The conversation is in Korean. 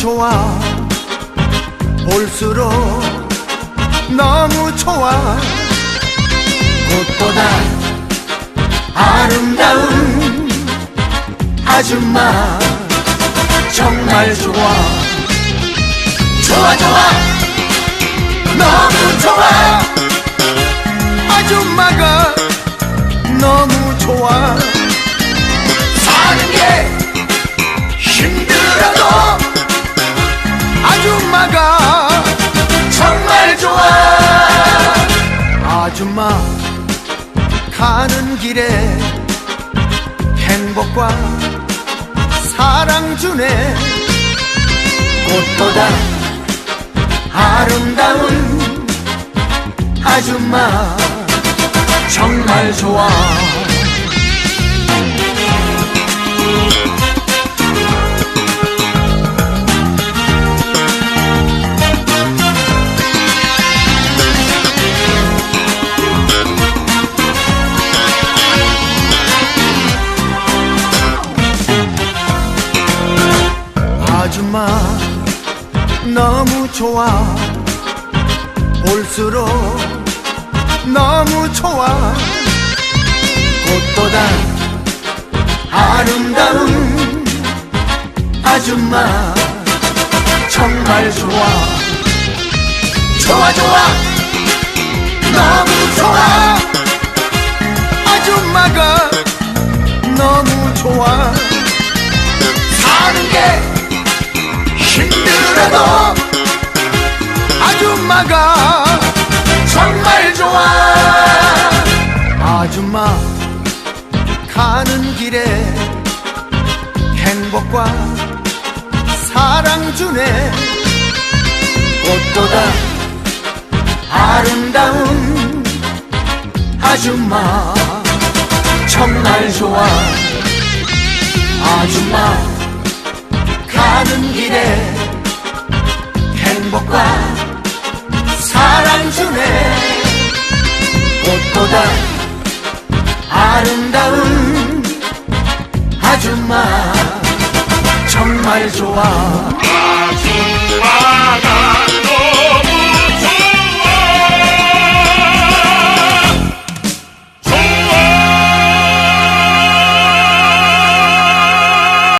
좋아. 볼수록 너무 좋아. 꽃보다 아름다운 아줌마 정말 좋아. 좋아 좋아. 너무 좋아. 아줌마가 너무 좋아 길에 행복과 사랑 주네. 꽃보다 아름다운 아줌마 정말 좋아 아줌마 너무 좋아. 볼수록 너무 좋아. 꽃보다 아름다운 아줌마 정말 좋아. 좋아 좋아. 너무 좋아. 아줌마가 너무 좋아. 사는 게 아줌마가 정말 좋아. 아줌마 가는 길에 행복과 사랑 주네. 꽃보다 아름다운 아줌마 정말 좋아. 아줌마 보다 아름다운 아줌마 정말 좋아